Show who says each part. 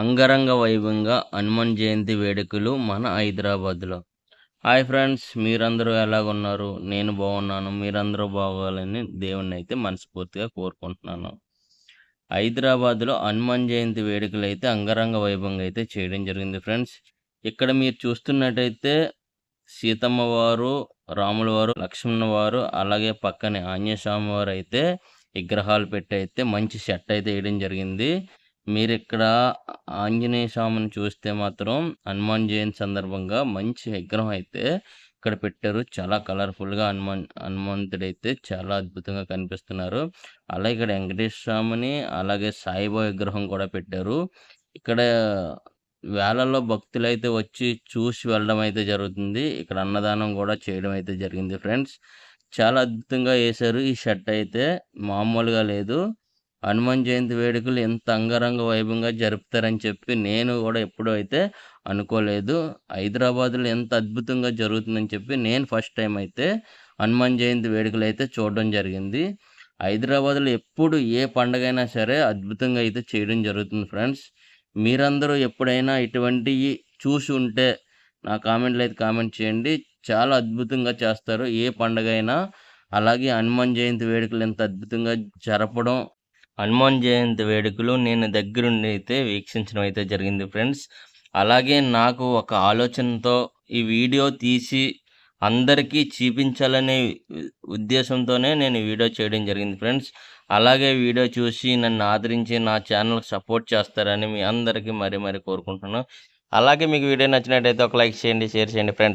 Speaker 1: అంగరంగ వైభవంగా హనుమాన్ జయంతి వేడుకలు మన హైదరాబాద్లో. హాయ్ ఫ్రెండ్స్ మీరందరూ ఎలాగున్నారు? నేను బాగున్నాను. మీరందరూ బాగోవాలని దేవుణ్ణి అయితే మనస్ఫూర్తిగా కోరుకుంటున్నాను. హైదరాబాద్లో హనుమాన్ జయంతి వేడుకలు అయితే అంగరంగ వైభవంగా అయితే చేయడం జరిగింది ఫ్రెండ్స్. ఇక్కడ మీరు చూస్తున్నట్టయితే సీతమ్మ వారు రాముల వారు లక్ష్మణ వారు అలాగే పక్కనే ఆంజనేయ స్వామి వారు అయితే విగ్రహాలు పెట్టి అయితే మంచి సెట్ అయితే వేయడం జరిగింది. మీరు ఇక్కడ ఆంజనేయ స్వామిని చూస్తే మాత్రం హనుమాన్ జయంతి సందర్భంగా మంచి విగ్రహం అయితే ఇక్కడ పెట్టారు. చాలా కలర్ఫుల్గా హనుమాన్ హనుమంతుడు అయితే చాలా అద్భుతంగా కనిపిస్తున్నారు. అలాగే ఇక్కడ వెంకటేశ్వర స్వామిని అలాగే సాయిబాబా విగ్రహం కూడా పెట్టారు. ఇక్కడ వేలల్లో భక్తులు అయితే వచ్చి చూసి వెళ్ళడం అయితే జరుగుతుంది. ఇక్కడ అన్నదానం కూడా చేయడం అయితే జరిగింది ఫ్రెండ్స్. చాలా అద్భుతంగా వేశారు ఈ షర్ట్ అయితే మామూలుగా లేదు. హనుమాన్ జయంతి వేడుకలు ఎంత అంగరంగ వైభవంగా జరుపుతారని చెప్పి నేను కూడా ఎప్పుడూ అయితే అనుకోలేదు. హైదరాబాద్లో ఎంత అద్భుతంగా జరుగుతుందని చెప్పి నేను ఫస్ట్ టైం అయితే హనుమాన్ జయంతి వేడుకలు అయితే చూడడం జరిగింది. హైదరాబాద్లో ఎప్పుడు ఏ పండగైనా సరే అద్భుతంగా అయితే చేయడం జరుగుతుంది ఫ్రెండ్స్. మీరందరూ ఎప్పుడైనా ఇటువంటివి చూసి ఉంటే నా కామెంట్లు అయితే కామెంట్ చేయండి. చాలా అద్భుతంగా చేస్తారు ఏ పండగ అయినా అలాగే హనుమాన్ జయంతి వేడుకలు ఎంత అద్భుతంగా జరపడం హనుమాన్ జయంతి వేడుకలు నేను దగ్గరుండి అయితే వీక్షించడం అయితే జరిగింది ఫ్రెండ్స్. అలాగే నాకు ఒక ఆలోచనతో ఈ వీడియో తీసి అందరికీ చూపించాలనే ఉద్దేశంతోనే నేను వీడియో చేయడం జరిగింది ఫ్రెండ్స్. అలాగే వీడియో చూసి నన్ను ఆదరించి నా ఛానల్ సపోర్ట్ చేస్తారని మీ అందరికీ మరీ మరీ కోరుకుంటున్నాను. అలాగే మీకు వీడియో నచ్చినట్టయితే ఒక లైక్ చేయండి షేర్ చేయండి ఫ్రెండ్స్.